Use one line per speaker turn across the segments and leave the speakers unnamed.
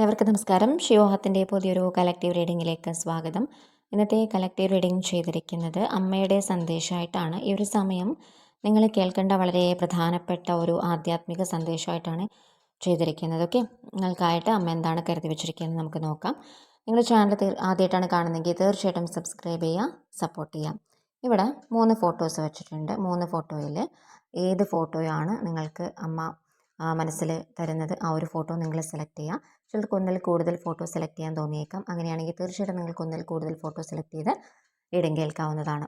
ഏവർക്കും നമസ്കാരം. ശിവോഹത്തിന്റെ പുതിയൊരു കലക്റ്റീവ് റീഡിങ്ങിലേക്ക് സ്വാഗതം. ഇന്നത്തെ കലക്റ്റീവ് റീഡിംഗ് ചെയ്തിരിക്കുന്നത് അമ്മയുടെ സന്ദേശമായിട്ടാണ്. ഈ ഒരു സമയം നിങ്ങൾ കേൾക്കേണ്ട വളരെ പ്രധാനപ്പെട്ട ഒരു ആധ്യാത്മിക സന്ദേശമായിട്ടാണ് ചെയ്തിരിക്കുന്നത്. ഓക്കെ? നിങ്ങൾക്കായിട്ട് അമ്മ എന്താണ് കരുതി വെച്ചിരിക്കുന്നത് നമുക്ക് നോക്കാം. നിങ്ങൾ ചാനൽ ആദ്യമായിട്ടാണ് കാണുന്നതെങ്കിൽ തീർച്ചയായിട്ടും സബ്സ്ക്രൈബ് ചെയ്യുക സപ്പോർട്ട് ചെയ്യാം ഇവിടെ മൂന്ന് ഫോട്ടോസ് വെച്ചിട്ടുണ്ട്. മൂന്ന് ഫോട്ടോയിൽ ഏത് ഫോട്ടോയാണ് നിങ്ങൾക്ക് അമ്മ മനസ്സിൽ തരുന്നത് ആ ഒരു ഫോട്ടോ നിങ്ങൾ സെലക്ട് ചെയ്യുക. ചിലർക്ക് ഒന്നിൽ കൂടുതൽ ഫോട്ടോ സെലക്ട് ചെയ്യാൻ തോന്നിയേക്കാം. അങ്ങനെയാണെങ്കിൽ തീർച്ചയായിട്ടും നിങ്ങൾക്ക് ഒന്നിൽ കൂടുതൽ ഫോട്ടോ സെലക്ട് ചെയ്ത് റീഡിങ് കേൾക്കാവുന്നതാണ്.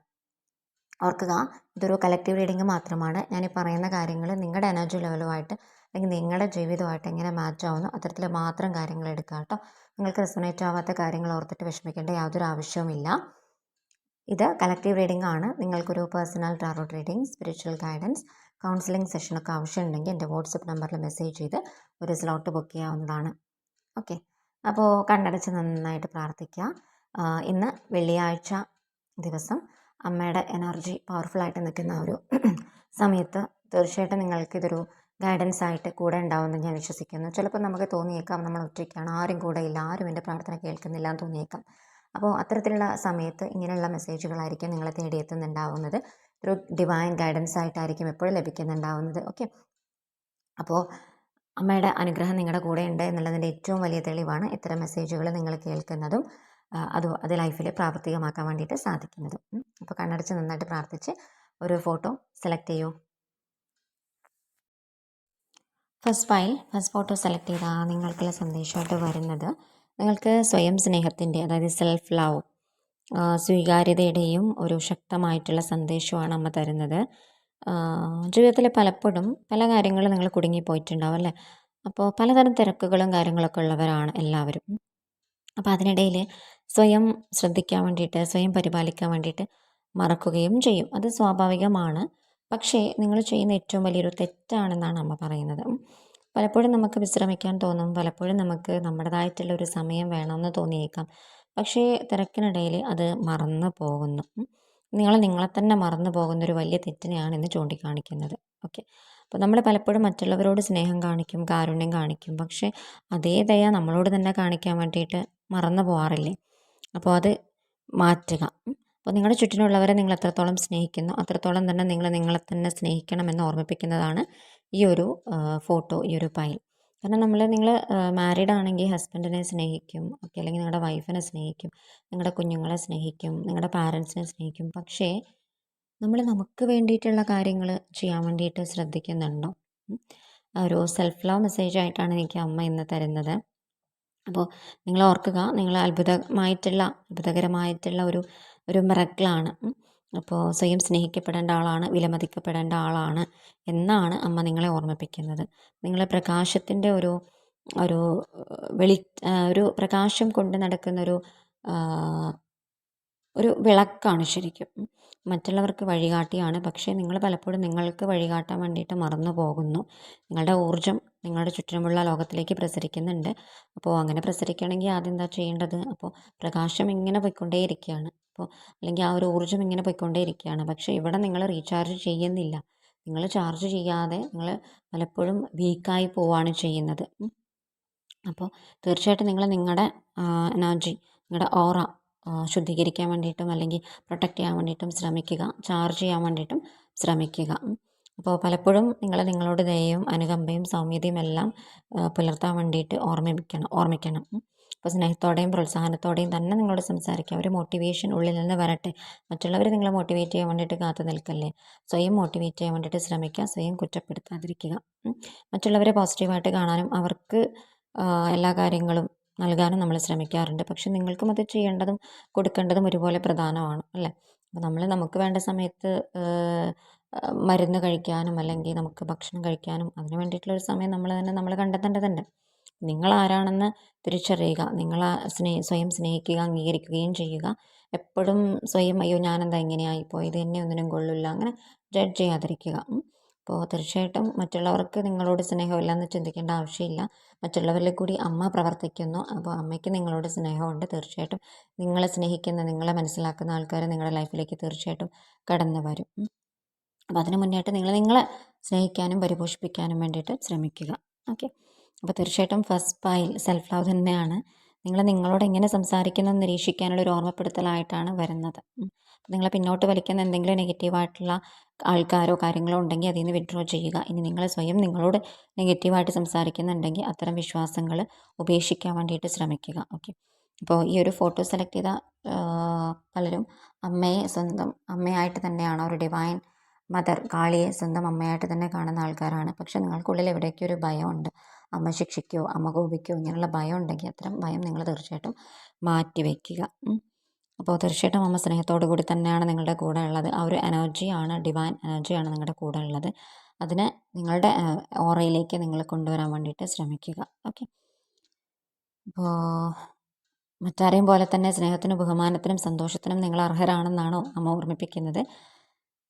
ഓർക്കുക ഇതൊരു കളക്റ്റീവ് റീഡിങ് മാത്രമാണ്. ഞാൻ ഈ പറയുന്ന കാര്യങ്ങൾ നിങ്ങളുടെ എനർജി ലെവലുമായിട്ട് അല്ലെങ്കിൽ നിങ്ങളുടെ ജീവിതമായിട്ട് എങ്ങനെ മാച്ച് ആവുന്നു അത്തരത്തിൽ മാത്രം കാര്യങ്ങൾ എടുക്കുക കേട്ടോ. നിങ്ങൾക്ക് റെസൊണേറ്റ് ആവാത്ത കാര്യങ്ങൾ ഓർത്തിട്ട് വിഷമിക്കേണ്ട യാതൊരു ആവശ്യവുമില്ല. ഇത് കളക്റ്റീവ് റീഡിംഗ് ആണ്. നിങ്ങൾക്കൊരു personal tarot reading spiritual guidance counselling സെഷനൊക്കെ ആവശ്യമുണ്ടെങ്കിൽ എന്റെ വാട്സപ്പ് നമ്പറിൽ മെസ്സേജ് ചെയ്ത് ഒരു സ്ലോട്ട് ബുക്ക് ചെയ്യാവുന്നതാണ്. ഓക്കെ അപ്പോൾ കണ്ണടച്ച് നന്നായിട്ട് പ്രാർത്ഥിക്കുക. ഇന്ന് വെള്ളിയാഴ്ച ദിവസം അമ്മയുടെ എനർജി പവർഫുള്ളായിട്ട് നിൽക്കുന്ന ഒരു സമയത്ത് തീർച്ചയായിട്ടും നിങ്ങൾക്ക് ഇതൊരു ഗൈഡൻസ് ആയിട്ട് കൂടെ ഉണ്ടാവുമെന്ന് ഞാൻ വിശ്വസിക്കുന്നു. ചിലപ്പോൾ നമുക്ക് തോന്നിയേക്കാം നമ്മൾ ഒറ്റയ്ക്കാണ് ആരും കൂടെ ഇല്ല ആരും എന്റെ പ്രാർത്ഥന കേൾക്കുന്നില്ല എന്ന് തോന്നിയേക്കാം. അപ്പോൾ അത്തരത്തിലുള്ള സമയത്ത് ഇങ്ങനെയുള്ള മെസ്സേജുകളായിരിക്കും നിങ്ങളെ തേടിയെത്തുന്നുണ്ടാവുന്നത്. ത്രൂ ഡിവൈൻ ഗൈഡൻസ് ആയിട്ടായിരിക്കും എപ്പോഴും ലഭിക്കുന്നുണ്ടാവുന്നത്. ഓക്കെ അപ്പോൾ അമ്മയുടെ അനുഗ്രഹം നിങ്ങളുടെ കൂടെ ഉണ്ട് എന്നുള്ളതിന്റെ ഏറ്റവും വലിയ തെളിവാണ് ഇത്തരം മെസ്സേജുകൾ നിങ്ങൾ കേൾക്കുന്നതും അത് അത് ലൈഫിൽ പ്രാവർത്തികമാക്കാൻ വേണ്ടിയിട്ട് സാധിക്കുന്നതും. അപ്പോൾ കണ്ണടച്ച് നന്നായിട്ട് പ്രാർത്ഥിച്ച് ഒരു ഫോട്ടോ സെലക്ട് ചെയ്യൂ. First file first photo select ചെയ്താൽ നിങ്ങൾക്കുള്ള സന്ദേശമായിട്ട് വരുന്നത്. നിങ്ങൾക്ക് സ്വയം സ്നേഹത്തിന്റെ അതായത് സെൽഫ് ലവ് സ്വീകാര്യതയുടെയും ഒരു ശക്തമായിട്ടുള്ള സന്ദേശമാണ് അമ്മ തരുന്നത്. ജീവിതത്തിൽ പലപ്പോഴും പല കാര്യങ്ങളും നിങ്ങൾ കുടുങ്ങിപ്പോയിട്ടുണ്ടാവും അല്ലേ? അപ്പോൾ പലതരം തിരക്കുകളും കാര്യങ്ങളൊക്കെ ഉള്ളവരാണ് എല്ലാവരും. അപ്പോൾ അതിനിടയിൽ സ്വയം ശ്രദ്ധിക്കാൻ വേണ്ടിയിട്ട് സ്വയം പരിപാലിക്കാൻ വേണ്ടിയിട്ട് മറക്കുകയും ചെയ്യും. അത് സ്വാഭാവികമാണ്. പക്ഷേ നിങ്ങൾ ചെയ്യുന്ന ഏറ്റവും വലിയൊരു തെറ്റാണെന്നാണ് അമ്മ പറയുന്നത്. പലപ്പോഴും നമുക്ക് വിശ്രമിക്കാൻ തോന്നും പലപ്പോഴും നമുക്ക് നമ്മുടേതായിട്ടുള്ള ഒരു സമയം വേണമെന്ന് തോന്നിയേക്കാം. പക്ഷേ തിരക്കിനിടയിൽ അത് മറന്നു പോകുന്നു. നിങ്ങൾ നിങ്ങളെ തന്നെ മറന്നു പോകുന്ന ഒരു വലിയ തെറ്റിനെയാണ് ഇന്ന് ചൂണ്ടിക്കാണിക്കുന്നത്. ഓക്കെ. അപ്പോൾ നമ്മൾ പലപ്പോഴും മറ്റുള്ളവരോട് സ്നേഹം കാണിക്കും കാരുണ്യം കാണിക്കും. പക്ഷേ അതേ ദയ നമ്മളോട് തന്നെ കാണിക്കാൻ വേണ്ടിയിട്ട് മറന്നു പോകാറില്ലേ അപ്പോൾ അത് മാറ്റുക. അപ്പോൾ നിങ്ങളുടെ ചുറ്റിനുള്ളവരെ നിങ്ങൾ എത്രത്തോളം സ്നേഹിക്കുന്നു അത്രത്തോളം തന്നെ നിങ്ങൾ നിങ്ങളെ തന്നെ സ്നേഹിക്കണമെന്ന് ഓർമ്മിപ്പിക്കുന്നതാണ് ഈ ഒരു ഫോട്ടോ ഈ ഒരു പൈൽ കാരണം നമ്മൾ നിങ്ങൾ മാരീഡ് ആണെങ്കിൽ ഹസ്ബൻഡിനെ സ്നേഹിക്കും. ഓക്കെ അല്ലെങ്കിൽ നിങ്ങളുടെ വൈഫിനെ സ്നേഹിക്കും. നിങ്ങളുടെ കുഞ്ഞുങ്ങളെ സ്നേഹിക്കും. നിങ്ങളുടെ പാരൻസിനെ സ്നേഹിക്കും. പക്ഷേ നമ്മൾ നമുക്ക് വേണ്ടിയിട്ടുള്ള കാര്യങ്ങൾ ചെയ്യാൻ വേണ്ടിയിട്ട് ശ്രദ്ധിക്കുന്നുണ്ടോ? ഒരു സെൽഫ് ലവ് മെസ്സേജ് ആയിട്ടാണ് എനിക്ക് അമ്മ ഇന്ന് തരുന്നത്. അപ്പോൾ നിങ്ങൾ ഓർക്കുക നിങ്ങൾ അത്ഭുതമായിട്ടുള്ള അത്ഭുതകരമായിട്ടുള്ള ഒരു ഒരു മിറക്കിളാണ് അപ്പോൾ സ്വയം സ്നേഹിക്കപ്പെടേണ്ട ആളാണ് വിലമതിക്കപ്പെടേണ്ട ആളാണ് എന്നാണ് അമ്മ നിങ്ങളെ ഓർമ്മിപ്പിക്കുന്നത്. നിങ്ങളെ പ്രകാശത്തിന്റെ ഒരു ഒരു വെളി ഒരു പ്രകാശം കൊണ്ട് നടക്കുന്നൊരു ഒരു വിളക്കാണ് ശരിക്കും. മറ്റുള്ളവർക്ക് വഴികാട്ടിയാണ്. പക്ഷേ നിങ്ങൾ പലപ്പോഴും നിങ്ങൾക്ക് വഴികാട്ടാൻ വേണ്ടിയിട്ട് മറന്നു പോകുന്നു. നിങ്ങളുടെ ഊർജം നിങ്ങളുടെ ചുറ്റുമുള്ള ലോകത്തിലേക്ക് പ്രസരിക്കുന്നുണ്ട്. അപ്പോൾ അങ്ങനെ പ്രസരിക്കണമെങ്കിൽ ആദ്യം എന്താ ചെയ്യേണ്ടത്? അപ്പോൾ പ്രകാശം ഇങ്ങനെ പോയിക്കൊണ്ടേയിരിക്കുകയാണ്. അപ്പോൾ അല്ലെങ്കിൽ ആ ഒരു ഊർജം ഇങ്ങനെ പോയിക്കൊണ്ടേയിരിക്കുകയാണ്. പക്ഷേ ഇവിടെ നിങ്ങൾ റീചാർജ് ചെയ്യുന്നില്ല. നിങ്ങൾ ചാർജ് ചെയ്യാതെ നിങ്ങൾ പലപ്പോഴും വീക്കായി പോവുകയാണ് ചെയ്യുന്നത്. അപ്പോൾ തീർച്ചയായിട്ടും നിങ്ങൾ നിങ്ങളുടെ എനർജി നിങ്ങളുടെ ഓറ ശുദ്ധീകരിക്കാൻ വേണ്ടിയിട്ടും അല്ലെങ്കിൽ പ്രൊട്ടക്റ്റ് ചെയ്യാൻ വേണ്ടിയിട്ടും ശ്രമിക്കുക. ചാർജ് ചെയ്യാൻ വേണ്ടിയിട്ടും ശ്രമിക്കുക. അപ്പോൾ പലപ്പോഴും നിങ്ങൾ നിങ്ങളോട് ദയയും അനുകമ്പയും സൗമ്യതയും എല്ലാം പുലർത്താൻ വേണ്ടിയിട്ട് ഓർമ്മിപ്പിക്കണം ഓർമ്മിക്കണം. അപ്പോൾ സ്നേഹത്തോടെയും പ്രോത്സാഹനത്തോടെയും തന്നെ നിങ്ങളോട് സംസാരിക്കുക ഒരു മോട്ടിവേഷൻ ഉള്ളിൽ നിന്ന് വരട്ടെ. മറ്റുള്ളവർ നിങ്ങളെ മോട്ടിവേറ്റ് ചെയ്യാൻ വേണ്ടിയിട്ട് കാത്തു നിൽക്കല്ലേ? സ്വയം മോട്ടിവേറ്റ് ചെയ്യാൻ വേണ്ടിയിട്ട് ശ്രമിക്കുക. സ്വയം കുറ്റപ്പെടുത്താതിരിക്കുക. മറ്റുള്ളവരെ പോസിറ്റീവായിട്ട് കാണാനും അവർക്ക് എല്ലാ കാര്യങ്ങളും നൽകാനും നമ്മൾ ശ്രമിക്കാറുണ്ട്. പക്ഷെ നിങ്ങൾക്കും അത് ചെയ്യേണ്ടതും കൊടുക്കേണ്ടതും ഒരുപോലെ പ്രധാനമാണ് അല്ലേ? അപ്പോൾ നമ്മൾ നമുക്ക് വേണ്ട സമയത്ത് മരുന്ന് കഴിക്കാനും അല്ലെങ്കിൽ നമുക്ക് ഭക്ഷണം കഴിക്കാനും അതിന് വേണ്ടിയിട്ടുള്ള ഒരു സമയം നമ്മൾ തന്നെ നമ്മൾ കണ്ടെത്തേണ്ടതുണ്ട്. നിങ്ങൾ ആരാണെന്ന് തിരിച്ചറിയുക. നിങ്ങൾ സ്നേ സ്വയം സ്നേഹിക്കുക അംഗീകരിക്കുകയും ചെയ്യുക. എപ്പോഴും സ്വയം അയ്യോ ഞാനെന്താ ഇങ്ങനെയായിപ്പോയത് എന്നെ ഒന്നിനും കൊള്ളില്ല അങ്ങനെ ജഡ്ജ് ചെയ്യാതിരിക്കുക. അപ്പോൾ തീർച്ചയായിട്ടും മറ്റുള്ളവർക്ക് നിങ്ങളോട് സ്നേഹമില്ലെന്ന് ചിന്തിക്കേണ്ട ആവശ്യമില്ല. മറ്റുള്ളവരിൽ കൂടി അമ്മ പ്രവർത്തിക്കുന്നു. അപ്പോൾ അമ്മയ്ക്ക് നിങ്ങളോട് സ്നേഹമുണ്ട്. തീർച്ചയായിട്ടും നിങ്ങളെ സ്നേഹിക്കുന്ന നിങ്ങളെ മനസ്സിലാക്കുന്ന ആൾക്കാർ നിങ്ങളുടെ ലൈഫിലേക്ക് തീർച്ചയായിട്ടും കടന്നു വരും. അപ്പോൾ അതിന് മുന്നേയായിട്ട് നിങ്ങൾ നിങ്ങളെ സ്നേഹിക്കാനും പരിപോഷിപ്പിക്കാനും വേണ്ടിയിട്ട് ശ്രമിക്കുക. ഓക്കെ. അപ്പോൾ തീർച്ചയായിട്ടും ഫസ്റ്റ് പൈൽ സെൽഫ് ലവ് തന്നെയാണ്. നിങ്ങൾ നിങ്ങളോട് എങ്ങനെ സംസാരിക്കുന്നത് നിരീക്ഷിക്കാനുള്ള ഒരു ഓർമ്മപ്പെടുത്തലായിട്ടാണ് വരുന്നത്. നിങ്ങളെ പിന്നോട്ട് വലിക്കുന്ന എന്തെങ്കിലും നെഗറ്റീവായിട്ടുള്ള ആൾക്കാരോ കാര്യങ്ങളോ ഉണ്ടെങ്കിൽ അതിൽ നിന്ന് വിഡ്രോ ചെയ്യുക. ഇനി നിങ്ങൾ സ്വയം നിങ്ങളോട് നെഗറ്റീവായിട്ട് സംസാരിക്കുന്നുണ്ടെങ്കിൽ അത്തരം വിശ്വാസങ്ങൾ ഉപേക്ഷിക്കാൻ വേണ്ടിയിട്ട് ശ്രമിക്കുക. ഓക്കെ അപ്പോൾ ഈ ഒരു ഫോട്ടോ സെലക്ട് ചെയ്ത പലരും അമ്മയെ സ്വന്തം അമ്മയായിട്ട് തന്നെയാണ്? ഒരു ഡിവൈൻ മദർ കാളിയെ സ്വന്തം അമ്മയായിട്ട് തന്നെ കാണുന്ന ആൾക്കാരാണ്. പക്ഷെ നിങ്ങൾക്കുള്ളിൽ എവിടെയൊക്കെ ഒരു ഭയമുണ്ട്. അമ്മ ശിക്ഷിക്കോ അമ്മ കോപിക്കോ ഇങ്ങനെയുള്ള ഭയം ഉണ്ടെങ്കിൽ അത്തരം ഭയം നിങ്ങൾ തീർച്ചയായിട്ടും മാറ്റി വയ്ക്കുക അപ്പോൾ തീർച്ചയായിട്ടും അമ്മ സ്നേഹത്തോടു കൂടി തന്നെയാണ് നിങ്ങളുടെ കൂടെ ഉള്ളത്. ആ ഒരു എനർജിയാണ് ഡിവൈൻ എനർജിയാണ് നിങ്ങളുടെ കൂടെ ഉള്ളത്. അതിനെ നിങ്ങളുടെ ഓറയിലേക്ക് നിങ്ങൾ കൊണ്ടുവരാൻ വേണ്ടിയിട്ട് ശ്രമിക്കുക. ഓക്കെ. അപ്പോൾ മറ്റാരെയും പോലെ തന്നെ സ്നേഹത്തിനും ബഹുമാനത്തിനും സന്തോഷത്തിനും നിങ്ങൾ അർഹരാണെന്നാണോ അമ്മ ഓർമ്മിപ്പിക്കുന്നത്?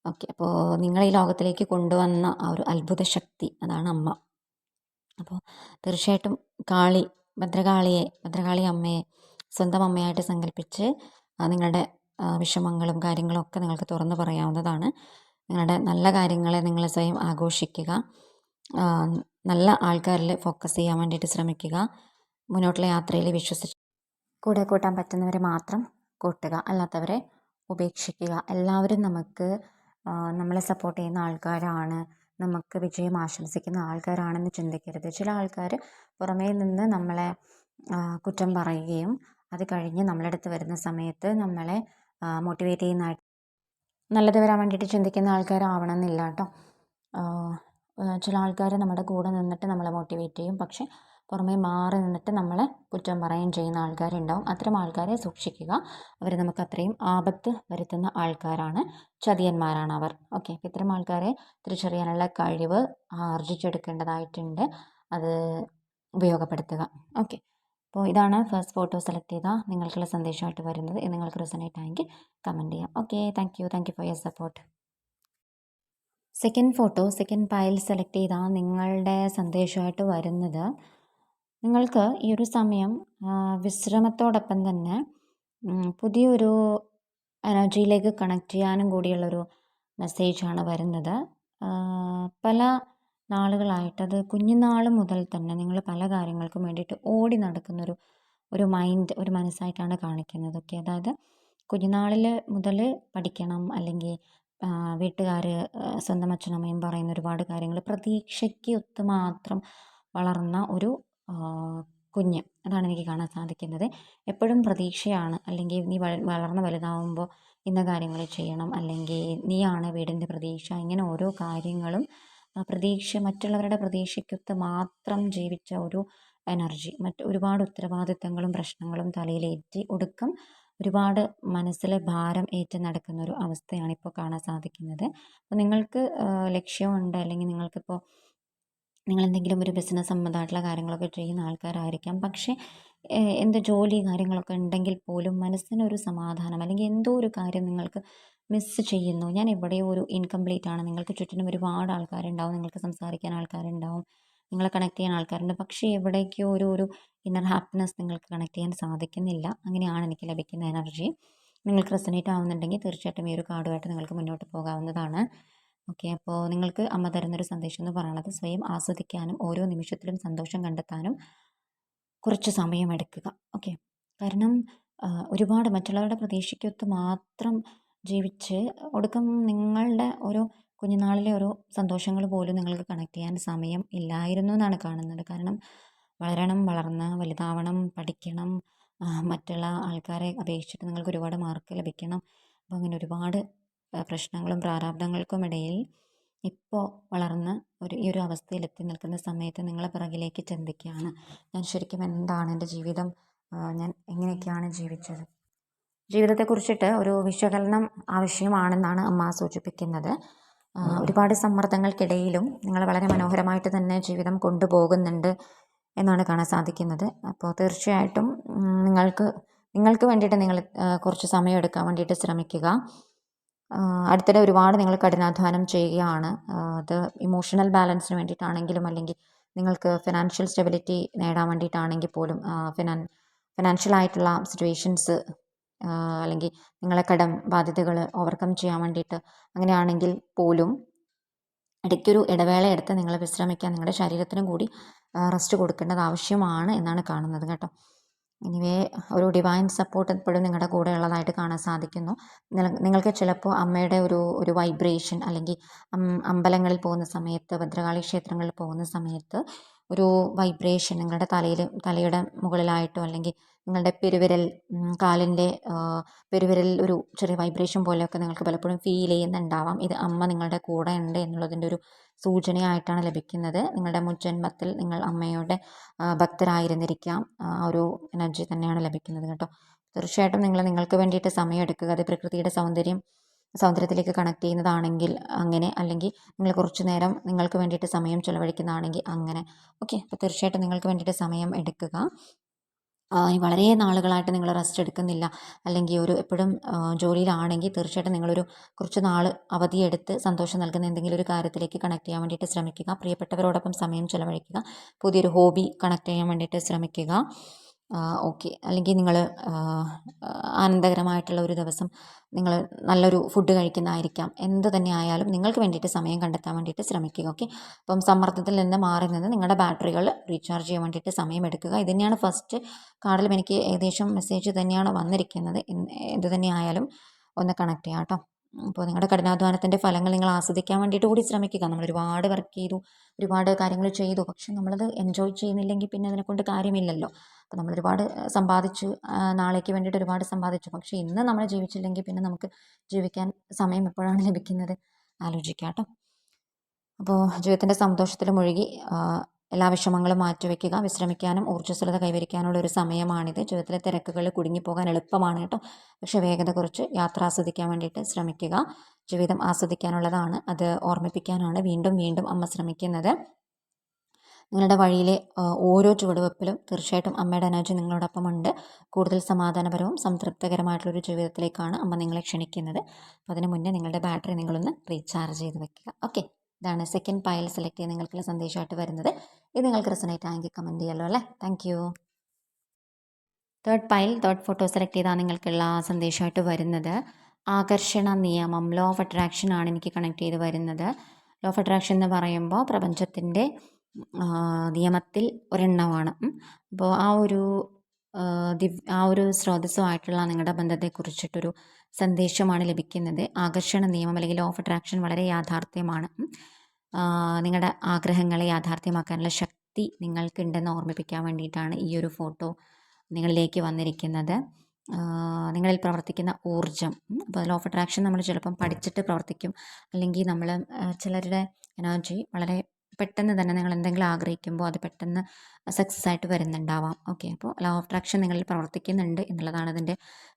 ഓക്കെ. അപ്പോൾ നിങ്ങളെ ഈ ലോകത്തിലേക്ക് കൊണ്ടുവന്ന ആ ഒരു അത്ഭുത ശക്തി അതാണ് അമ്മ. അപ്പോൾ തീർച്ചയായിട്ടും കാളി ഭദ്രകാളിയെ ഭദ്രകാളി അമ്മയെ സ്വന്തം അമ്മയായിട്ട് സങ്കല്പിച്ച് നിങ്ങളുടെ വിഷമങ്ങളും കാര്യങ്ങളും ഒക്കെ നിങ്ങൾക്ക് തുറന്നു പറയാവുന്നതാണ്. നിങ്ങളുടെ നല്ല കാര്യങ്ങളെ നിങ്ങൾ സ്വയം ആഘോഷിക്കുക. നല്ല ആൾക്കാരിൽ ഫോക്കസ് ചെയ്യാൻ വേണ്ടിയിട്ട് ശ്രമിക്കുക. മുന്നോട്ടുള്ള യാത്രയിൽ വിശ്വസിച്ച് കൂടെ കൂട്ടാൻ പറ്റുന്നവരെ മാത്രം കൂട്ടുക. അല്ലാത്തവരെ ഉപേക്ഷിക്കുക. എല്ലാവരും നമുക്ക് നമ്മളെ സപ്പോർട്ട് ചെയ്യുന്ന ആൾക്കാരാണ്. നമുക്ക് വിജയം ആശംസിക്കുന്ന ആൾക്കാരാണെന്ന് ചിന്തിക്കരുത്. ചില ആൾക്കാർ പുറമേ നിന്ന് നമ്മളെ കുറ്റം പറയുകയും അത് കഴിഞ്ഞ് നമ്മളടുത്ത് വരുന്ന സമയത്ത് നമ്മളെ മോട്ടിവേറ്റ് ചെയ്യുന്ന നല്ലത് വരാൻ വേണ്ടിയിട്ട് ചിന്തിക്കുന്ന ആൾക്കാരാവണം എന്നില്ല കേട്ടോ ചില ആൾക്കാർ നമ്മുടെ കൂടെ നിന്നിട്ട് നമ്മളെ മോട്ടിവേറ്റ് ചെയ്യും. പക്ഷേ പുറമേ മാറി നിന്നിട്ട് നമ്മളെ കുറ്റം പറയുകയും ചെയ്യുന്ന ആൾക്കാരുണ്ടാവും. അത്തരം ആൾക്കാരെ സൂക്ഷിക്കുക. അവർ നമുക്ക് അത്രയും ആപത്ത് വരുത്തുന്ന ആൾക്കാരാണ്. ചതിയന്മാരാണ് അവർ. ഓക്കെ. ഇത്തരം ആൾക്കാരെ തിരിച്ചറിയാനുള്ള കഴിവ് ആർജിച്ചെടുക്കേണ്ടതായിട്ടുണ്ട്. അത് ഉപയോഗപ്പെടുത്തുക. ഓക്കെ. അപ്പോൾ ഇതാണ് ഫസ്റ്റ് ഫോട്ടോ സെലക്ട് ചെയ്താൽ നിങ്ങൾക്കുള്ള സന്ദേശമായിട്ട് വരുന്നത്. നിങ്ങൾക്ക് റിസണേറ്റ് ആയെങ്കിൽ കമന്റ് ചെയ്യാം. Okay. Thank you. Thank you for your support. Second photo second pile select ചെയ്താൽ നിങ്ങളുടെ സന്ദേശമായിട്ട് വരുന്നത് നിങ്ങൾക്ക് ഈ ഒരു സമയം വിശ്രമത്തോടൊപ്പം തന്നെ പുതിയൊരു എനർജിയിലേക്ക് കണക്ട് ചെയ്യാനും കൂടിയുള്ളൊരു മെസ്സേജാണ് വരുന്നത്. പല നാളുകളായിട്ട് അത് കുഞ്ഞുനാൾ മുതൽ തന്നെ നിങ്ങൾ പല കാര്യങ്ങൾക്കും വേണ്ടിയിട്ട് ഓടി നടക്കുന്നൊരു ഒരു മൈൻഡ് ഒരു മനസ്സായിട്ടാണ് കാണിക്കുന്നത്. ഓക്കെ അതായത് കുഞ്ഞുനാളിൽ മുതൽ പഠിക്കണം അല്ലെങ്കിൽ വീട്ടുകാർ സ്വന്തം അച്ഛനമ്മയും പറയുന്ന ഒരുപാട് കാര്യങ്ങൾ പ്രതീക്ഷയ്ക്ക് ഒത്ത് മാത്രം വളർന്ന ഒരു കുഞ്ഞ്. അതാണ് എനിക്ക് കാണാൻ സാധിക്കുന്നത്. എപ്പോഴും പ്രതീക്ഷയാണ്. അല്ലെങ്കിൽ നീ വളർന്ന് വലുതാവുമ്പോൾ ഇന്ന കാര്യങ്ങൾ ചെയ്യണം. അല്ലെങ്കിൽ നീയാണ് വീടിന്റെ പ്രതീക്ഷ. ഇങ്ങനെ ഓരോ കാര്യങ്ങളും പ്രതീക്ഷ മറ്റുള്ളവരുടെ പ്രതീക്ഷയ്ക്കൊത്ത് മാത്രം ജീവിച്ച ഒരു എനർജി. മറ്റ് ഒരുപാട് ഉത്തരവാദിത്തങ്ങളും പ്രശ്നങ്ങളും തലയിലേറ്റി ഒടുക്കം ഒരുപാട് മനസ്സിലെ ഭാരം ഏറ്റ് നടക്കുന്ന ഒരു അവസ്ഥയാണ് ഇപ്പോൾ കാണാൻ സാധിക്കുന്നത്. അപ്പോൾ നിങ്ങൾക്ക് ലക്ഷ്യമുണ്ട്. അല്ലെങ്കിൽ നിങ്ങൾക്കിപ്പോൾ നിങ്ങൾ എന്തെങ്കിലും ഒരു ബിസിനസ് സംബന്ധമായിട്ടുള്ള കാര്യങ്ങളൊക്കെ ചെയ്യുന്ന ആൾക്കാരായിരിക്കാം. പക്ഷേ എന്ത് ജോലി കാര്യങ്ങളൊക്കെ ഉണ്ടെങ്കിൽ പോലും മനസ്സിനൊരു സമാധാനം അല്ലെങ്കിൽ എന്തോ ഒരു കാര്യം നിങ്ങൾക്ക് മിസ്സ് ചെയ്യുന്നു. ഞാൻ എവിടെയോ ഒരു ഇൻകംപ്ലീറ്റ് ആണ്. നിങ്ങൾക്ക് ചുറ്റിനും ഒരുപാട് ആൾക്കാരുണ്ടാവും. നിങ്ങൾക്ക് സംസാരിക്കാൻ ആൾക്കാരുണ്ടാവും. നിങ്ങളെ കണക്ട് ചെയ്യാൻ ആൾക്കാരുണ്ട്. പക്ഷേ എവിടേക്കോ ഒരു ഒരു ഇന്നർ ഹാപ്പിനെസ് നിങ്ങൾക്ക് കണക്ട് ചെയ്യാൻ സാധിക്കുന്നില്ല. അങ്ങനെയാണ് എനിക്ക് ലഭിക്കുന്ന എനർജി നിങ്ങൾക്ക് റെസനേറ്റ് ആവുന്നുണ്ടെങ്കിൽ തീർച്ചയായിട്ടും ഈ ഒരു കാർഡുമായിട്ട് നിങ്ങൾക്ക് മുന്നോട്ട് പോകാവുന്നതാണ്. ഓക്കെ അപ്പോൾ നിങ്ങൾക്ക് അമ്മ തരുന്നൊരു സന്ദേശം എന്ന് പറയുന്നത് സ്വയം ആസ്വദിക്കാനും ഓരോ നിമിഷത്തിലും സന്തോഷം കണ്ടെത്താനും കുറച്ച് സമയം എടുക്കുക. ഓക്കെ കാരണം ഒരുപാട് മറ്റുള്ളവരുടെ പ്രതീക്ഷയ്ക്കൊത്ത് മാത്രം ജീവിച്ച് ഒടുക്കം നിങ്ങളുടെ ഓരോ കുഞ്ഞുനാളിലെ ഓരോ സന്തോഷങ്ങൾ പോലും നിങ്ങൾക്ക് കണക്ട് ചെയ്യാൻ സമയം ഇല്ലായിരുന്നു എന്നാണ് കാണുന്നത്. കാരണം വളരണം വളർന്ന് വലുതാവണം പഠിക്കണം മറ്റുള്ള ആൾക്കാരെ അപേക്ഷിച്ചിട്ട് നിങ്ങൾക്ക് ഒരുപാട് മാർക്ക് ലഭിക്കണം. അപ്പോൾ അങ്ങനെ ഒരുപാട് പ്രശ്നങ്ങളും പ്രാരാബ്ദങ്ങൾക്കും ഇടയിൽ ഇപ്പോൾ വളർന്ന് ഒരു ഈ ഒരു അവസ്ഥയിൽ എത്തി നിൽക്കുന്ന സമയത്ത് നിങ്ങളെ പിറകിലേക്ക് ചിന്തിക്കുകയാണ്. ഞാൻ ശരിക്കും എന്താണ് എന്റെ ജീവിതം? ഞാൻ എങ്ങനെയൊക്കെയാണ് ജീവിച്ചത്? ജീവിതത്തെക്കുറിച്ചിട്ട് ഒരു വിശകലനം ആവശ്യമാണെന്നാണ് അമ്മ സൂചിപ്പിക്കുന്നത്. ഒരുപാട് സമ്മർദ്ദങ്ങൾക്കിടയിലും നിങ്ങൾ വളരെ മനോഹരമായിട്ട് തന്നെ ജീവിതം കൊണ്ടുപോകുന്നുണ്ട് എന്നാണ് കാണാൻ സാധിക്കുന്നത്. അപ്പോൾ തീർച്ചയായിട്ടും നിങ്ങൾക്ക് നിങ്ങൾക്ക് വേണ്ടിയിട്ട് നിങ്ങൾ കുറച്ച് സമയം എടുക്കാൻ വേണ്ടിയിട്ട് ശ്രമിക്കുക. അടുത്തിടെ ഒരുപാട് നിങ്ങൾ കഠിനാധ്വാനം ചെയ്യുകയാണ്. അത് ഇമോഷണൽ ബാലൻസിന് വേണ്ടിയിട്ടാണെങ്കിലും അല്ലെങ്കിൽ നിങ്ങൾക്ക് ഫിനാൻഷ്യൽ സ്റ്റെബിലിറ്റി നേടാൻ വേണ്ടിയിട്ടാണെങ്കിൽ പോലും ഫിനാൻ ഫിനാൻഷ്യൽ ആയിട്ടുള്ള സിറ്റുവേഷൻസ് അല്ലെങ്കിൽ നിങ്ങളെ കടം ബാധ്യതകൾ ഓവർകം ചെയ്യാൻ വേണ്ടിയിട്ട് അങ്ങനെയാണെങ്കിൽ പോലും ഇടയ്ക്കൊരു ഇടവേള എടുത്ത് നിങ്ങൾ വിശ്രമിക്കാൻ നിങ്ങളുടെ ശരീരത്തിനും കൂടി റെസ്റ്റ് കൊടുക്കേണ്ടത് ആവശ്യമാണ് എന്നാണ് കാണുന്നത് കേട്ടോ. എനിവേ ഒരു ഡിവൈൻ സപ്പോർട്ട് എപ്പോഴും നിങ്ങളുടെ കൂടെ ഉള്ളതായിട്ട് കാണാൻ സാധിക്കുന്നു. നിങ്ങൾക്ക് ചിലപ്പോൾ അമ്മയുടെ ഒരു ഒരു വൈബ്രേഷൻ അല്ലെങ്കിൽ അമ്പലങ്ങളിൽ പോകുന്ന സമയത്ത് ഭദ്രകാളി ക്ഷേത്രങ്ങളിൽ പോകുന്ന സമയത്ത് ഒരു വൈബ്രേഷൻ നിങ്ങളുടെ തലയിൽ തലയുടെ മുകളിലായിട്ടോ അല്ലെങ്കിൽ നിങ്ങളുടെ പെരുവിരൽ കാലിന്റെ പെരുവിരലിൽ ഒരു ചെറിയ വൈബ്രേഷൻ പോലെയൊക്കെ നിങ്ങൾക്ക് പലപ്പോഴും ഫീൽ ചെയ്യുന്നുണ്ടാവാം. ഇത് അമ്മ നിങ്ങളുടെ കൂടെ ഉണ്ട് എന്നുള്ളതിന്റെ ഒരു സൂചനയായിട്ടാണ് ലഭിക്കുന്നത്. നിങ്ങളുടെ മുജ്ജന്മത്തിൽ നിങ്ങൾ അമ്മയുടെ ഭക്തരായിരുന്നിരിക്കാം. ആ ഒരു എനർജി തന്നെയാണ് ലഭിക്കുന്നത് കേട്ടോ. തീർച്ചയായിട്ടും നിങ്ങൾ നിങ്ങൾക്ക് വേണ്ടിയിട്ട് സമയം എടുക്കുക. അത് പ്രകൃതിയുടെ സൗന്ദര്യം സൗന്ദര്യത്തിലേക്ക് കണക്ട് ചെയ്യുന്നതാണെങ്കിൽ അങ്ങനെ അല്ലെങ്കിൽ നിങ്ങൾ കുറച്ച് നേരം നിങ്ങൾക്ക് വേണ്ടിയിട്ട് സമയം ചിലവഴിക്കുന്നതാണെങ്കിൽ അങ്ങനെ. ഓക്കെ അപ്പോൾ തീർച്ചയായിട്ടും നിങ്ങൾക്ക് വേണ്ടിയിട്ട് സമയം എടുക്കുക. വളരെ നാളുകളായിട്ട് നിങ്ങൾ റെസ്റ്റ് എടുക്കുന്നില്ല അല്ലെങ്കിൽ ഒരു എപ്പോഴും ജോലിയിലാണെങ്കിൽ തീർച്ചയായിട്ടും നിങ്ങളൊരു കുറച്ച് നാൾ അവധിയെടുത്ത് സന്തോഷം നൽകുന്ന എന്തെങ്കിലും ഒരു കാര്യത്തിലേക്ക് കണക്ട് ചെയ്യാൻ വേണ്ടിയിട്ട് ശ്രമിക്കുക. പ്രിയപ്പെട്ടവരോടൊപ്പം സമയം ചിലവഴിക്കുക. പുതിയൊരു ഹോബി കണക്ട് ചെയ്യാൻ വേണ്ടിയിട്ട് ശ്രമിക്കുക. ഓക്കെ. അല്ലെങ്കിൽ നിങ്ങൾ ആനന്ദകരമായിട്ടുള്ള ഒരു ദിവസം നിങ്ങൾ നല്ലൊരു ഫുഡ് കഴിക്കുന്നതായിരിക്കാം. എന്ത് തന്നെ ആയാലും നിങ്ങൾക്ക് വേണ്ടിയിട്ട് സമയം കണ്ടെത്താൻ വേണ്ടിയിട്ട് ശ്രമിക്കുക ഓക്കെ? അപ്പം സമ്മർദ്ദത്തിൽ നിന്ന് മാറി നിന്ന് നിങ്ങളുടെ ബാറ്ററികൾ റീചാർജ് ചെയ്യാൻ വേണ്ടിയിട്ട് സമയം എടുക്കുക. ഇത് തന്നെയാണ് ഫസ്റ്റ് കാർഡിലും എനിക്ക് ഏകദേശം മെസ്സേജ് തന്നെയാണ് വന്നിരിക്കുന്നത്. എന്ത് തന്നെ ആയാലും ഒന്ന് കണക്ട് ചെയ്യാം കേട്ടോ. അപ്പോൾ നിങ്ങളുടെ കഠിനാധ്വാനത്തിന്റെ ഫലങ്ങൾ നിങ്ങൾ ആസ്വദിക്കാൻ വേണ്ടിയിട്ട് കൂടി ശ്രമിക്കുക. നമ്മൾ ഒരുപാട് വർക്ക് ചെയ്തു ഒരുപാട് കാര്യങ്ങൾ ചെയ്തു. പക്ഷെ നമ്മളത് എൻജോയ് ചെയ്യുന്നില്ലെങ്കിൽ പിന്നെ അതിനെക്കൊണ്ട് കാര്യമില്ലല്ലോ. അപ്പോൾ നമ്മൾ ഒരുപാട് സമ്പാദിച്ചു നാളേക്ക് വേണ്ടിയിട്ട് ഒരുപാട് സമ്പാദിച്ചു. പക്ഷേ ഇന്ന് നമ്മൾ ജീവിച്ചില്ലെങ്കിൽ പിന്നെ നമുക്ക് ജീവിക്കാൻ സമയം എപ്പോഴാണ് ലഭിക്കുന്നത്? ആലോചിക്കാം കേട്ടോ. അപ്പോൾ ജീവിതത്തിന്റെ സന്തോഷത്തിൽ മുഴുകി എല്ലാ വിഷമങ്ങളും മാറ്റിവെക്കുക വിശ്രമിക്കാനും ഊർജസ്വലത കൈവരിക്കാനുള്ള ഒരു സമയമാണിത്. ജീവിതത്തിലെ തിരക്കുകൾ കുടുങ്ങിപ്പോകാൻ എളുപ്പമാണ് കേട്ടോ. പക്ഷെ വേഗത കുറച്ച് യാത്ര ആസ്വദിക്കാൻ വേണ്ടിയിട്ട് ശ്രമിക്കുക. ജീവിതം ആസ്വദിക്കാനുള്ളതാണ്. അത് ഓർമ്മിപ്പിക്കാനാണ് വീണ്ടും വീണ്ടും അമ്മ ശ്രമിക്കുന്നത്. നിങ്ങളുടെ വഴിയിലെ ഓരോ ചുവടുവെപ്പിലും തീർച്ചയായിട്ടും അമ്മയുടെ എനർജി നിങ്ങളോടൊപ്പം ഉണ്ട്. കൂടുതൽ സമാധാനപരവും സംതൃപ്തകരമായിട്ടുള്ളൊരു ജീവിതത്തിലേക്കാണ് അമ്മ നിങ്ങളെ ക്ഷണിക്കുന്നത്. അപ്പോൾ അതിന് മുന്നേ നിങ്ങളുടെ ബാറ്ററി നിങ്ങളൊന്ന് റീചാർജ് ചെയ്ത് വെക്കുക. ഓക്കെ. ഇതാണ് സെക്കൻഡ് പായൽ സെലക്ട് ചെയ്ത് നിങ്ങൾക്കുള്ള സന്ദേശമായിട്ട് വരുന്നത്. ഇത് നിങ്ങൾക്ക് റെസനേറ്റ് ആയെങ്കിൽ കമന്റ് ചെയ്യാമല്ലോ അല്ലേ? Thank you third pile third photo select ചെയ്താൽ നിങ്ങൾക്കുള്ള സന്ദേശമായിട്ട് വരുന്നത്. ആകർഷണ നിയമം ലോ ഓഫ് അട്രാക്ഷൻ ആണ് എനിക്ക് കണക്ട് ചെയ്ത് വരുന്നത്. ലോ ഓഫ് അട്രാക്ഷൻ എന്ന് പറയുമ്പോൾ പ്രപഞ്ചത്തിന്റെ നിയമത്തിൽ ഒരെണ്ണമാണ്. അപ്പോൾ ആ ഒരു ആ ഒരു സ്രോതസ്സുമായിട്ടുള്ള നിങ്ങളുടെ ബന്ധത്തെക്കുറിച്ചിട്ടൊരു സന്ദേശമാണ് ലഭിക്കുന്നത്. ആകർഷണ നിയമം അല്ലെങ്കിൽ ഓഫ് അട്രാക്ഷൻ വളരെ യാഥാർത്ഥ്യമാണ്. നിങ്ങളുടെ ആഗ്രഹങ്ങളെ യാഥാർത്ഥ്യമാക്കാനുള്ള ശക്തി നിങ്ങൾക്കുണ്ടെന്ന് ഓർമ്മിപ്പിക്കാൻ വേണ്ടിയിട്ടാണ് ഈ ഒരു ഫോട്ടോ നിങ്ങളിലേക്ക് വന്നിരിക്കുന്നത്. നിങ്ങളിൽ പ്രവർത്തിക്കുന്ന ഊർജം അപ്പോൾ ലോ ഓഫ് അട്രാക്ഷൻ നമ്മൾ ചിലപ്പം പഠിച്ചിട്ട് പ്രവർത്തിക്കും. അല്ലെങ്കിൽ നമ്മൾ ചിലരുടെ എനർജി വളരെ പെട്ടെന്ന് തന്നെ നിങ്ങൾ എന്തെങ്കിലും ആഗ്രഹിക്കുമ്പോൾ അത് പെട്ടെന്ന് സക്സസ് ആയിട്ട് വരുന്നുണ്ടാവാം. ഓക്കെ അപ്പോൾ ലോ ഓഫ് അട്രാക്ഷൻ നിങ്ങളിൽ പ്രവർത്തിക്കുന്നുണ്ട് എന്നുള്ളതാണ് അതിന്റെ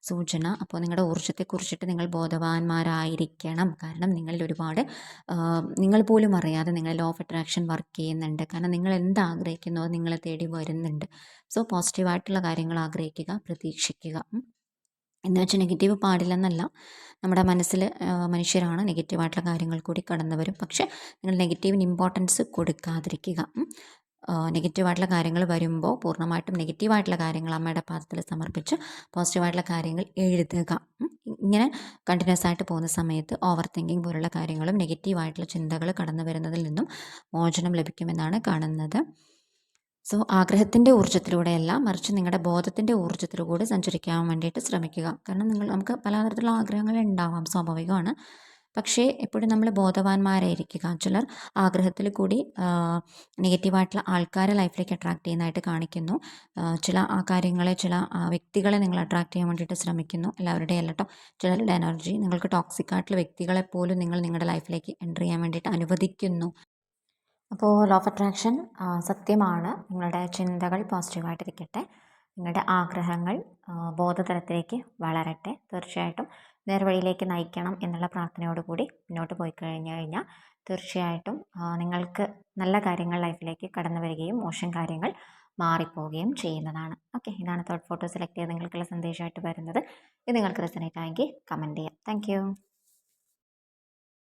സൂചന. അപ്പോൾ നിങ്ങളുടെ ഊർജത്തെക്കുറിച്ചിട്ട് നിങ്ങൾ ബോധവാന്മാരായിരിക്കണം. കാരണം നിങ്ങളിൽ ഒരുപാട് നിങ്ങൾ പോലും അറിയാതെ നിങ്ങൾ ലോ ഓഫ് അട്രാക്ഷൻ വർക്ക് ചെയ്യുന്നുണ്ട്. കാരണം നിങ്ങൾ എന്ത് ആഗ്രഹിക്കുന്നോ നിങ്ങളെ തേടി വരുന്നുണ്ട്. സോ പോസിറ്റീവായിട്ടുള്ള കാര്യങ്ങൾ ആഗ്രഹിക്കുക പ്രതീക്ഷിക്കുക. എന്ന് വെച്ചാൽ നെഗറ്റീവ് പാടില്ലെന്നല്ല. നമ്മുടെ മനസ്സിൽ മനുഷ്യരാണ് നെഗറ്റീവായിട്ടുള്ള കാര്യങ്ങൾ കൂടി കടന്നു വരും പക്ഷേ നിങ്ങൾ നെഗറ്റീവിന് ഇമ്പോർട്ടൻസ് കൊടുക്കാതിരിക്കുക. നെഗറ്റീവായിട്ടുള്ള കാര്യങ്ങൾ വരുമ്പോൾ പൂർണമായിട്ടും നെഗറ്റീവായിട്ടുള്ള കാര്യങ്ങൾ അമ്മയുടെ പാദത്തിൽ സമർപ്പിച്ച് പോസിറ്റീവായിട്ടുള്ള കാര്യങ്ങൾ എഴുതുക. ഇങ്ങനെ കണ്ടിന്യൂസ് ആയിട്ട് പോകുന്ന സമയത്ത് ഓവർ തിങ്കിങ് പോലുള്ള കാര്യങ്ങളും നെഗറ്റീവായിട്ടുള്ള ചിന്തകൾ കടന്നു വരുന്നതിൽ നിന്നും മോചനം ലഭിക്കുമെന്നാണ് കാണുന്നത്. സോ ആഗ്രഹത്തിന്റെ ഊർജത്തിലൂടെയല്ല മറിച്ച് നിങ്ങളുടെ ബോധത്തിന്റെ ഊർജത്തിലൂടെ സഞ്ചരിക്കാൻ വേണ്ടിയിട്ട് ശ്രമിക്കുക. കാരണം നിങ്ങൾ നമുക്ക് പലതരത്തിലുള്ള ആഗ്രഹങ്ങൾ ഉണ്ടാവാം സ്വാഭാവികമാണ്. പക്ഷേ എപ്പോഴും നമ്മൾ ബോധവാന്മാരായിരിക്കുക. ചിലർ ആഗ്രഹത്തിൽ കൂടി നെഗറ്റീവായിട്ടുള്ള ആൾക്കാരെ ലൈഫിലേക്ക് അട്രാക്ട് ചെയ്യുന്നതായിട്ട് കാണിക്കുന്നു. ചില ആ കാര്യങ്ങളെ ചില വ്യക്തികളെ നിങ്ങൾ അട്രാക്ട് ചെയ്യാൻ വേണ്ടിയിട്ട് ശ്രമിക്കുന്നു. എല്ലാവരുടെയും അല്ലട്ടോ ചിലരുടെ എനർജി നിങ്ങൾക്ക് ടോക്സിക് ആയിട്ടുള്ള വ്യക്തികളെ പോലും നിങ്ങൾ നിങ്ങളുടെ ലൈഫിലേക്ക് എന്റർ ചെയ്യാൻ വേണ്ടിയിട്ട് അനുവദിക്കുന്നു. അപ്പോൾ ലോ ഓഫ് അട്രാക്ഷൻ സത്യമാണ്. നിങ്ങളുടെ ചിന്തകൾ പോസിറ്റീവായിട്ടിരിക്കട്ടെ നിങ്ങളുടെ ആഗ്രഹങ്ങൾ ബോധതലത്തിലേക്ക് വളരട്ടെ. തീർച്ചയായിട്ടും നേർവഴിയിലേക്ക് നയിക്കണം എന്നുള്ള പ്രാർത്ഥനയോടുകൂടി മുന്നോട്ട് പോയി കഴിഞ്ഞു കഴിഞ്ഞാൽ തീർച്ചയായിട്ടും നിങ്ങൾക്ക് നല്ല കാര്യങ്ങൾ ലൈഫിലേക്ക് കടന്നു വരികയും മോശം കാര്യങ്ങൾ മാറിപ്പോവുകയും ചെയ്യുന്നതാണ്. ഓക്കെ ഇതാണ് തേർഡ് ഫോട്ടോ സെലക്ട് ചെയ്ത് നിങ്ങൾക്കുള്ള സന്ദേശമായിട്ട് വരുന്നത്. ഇത് നിങ്ങൾക്ക് റെസനേറ്റ് ആയെങ്കിൽ കമന്റ് ചെയ്യാം. താങ്ക്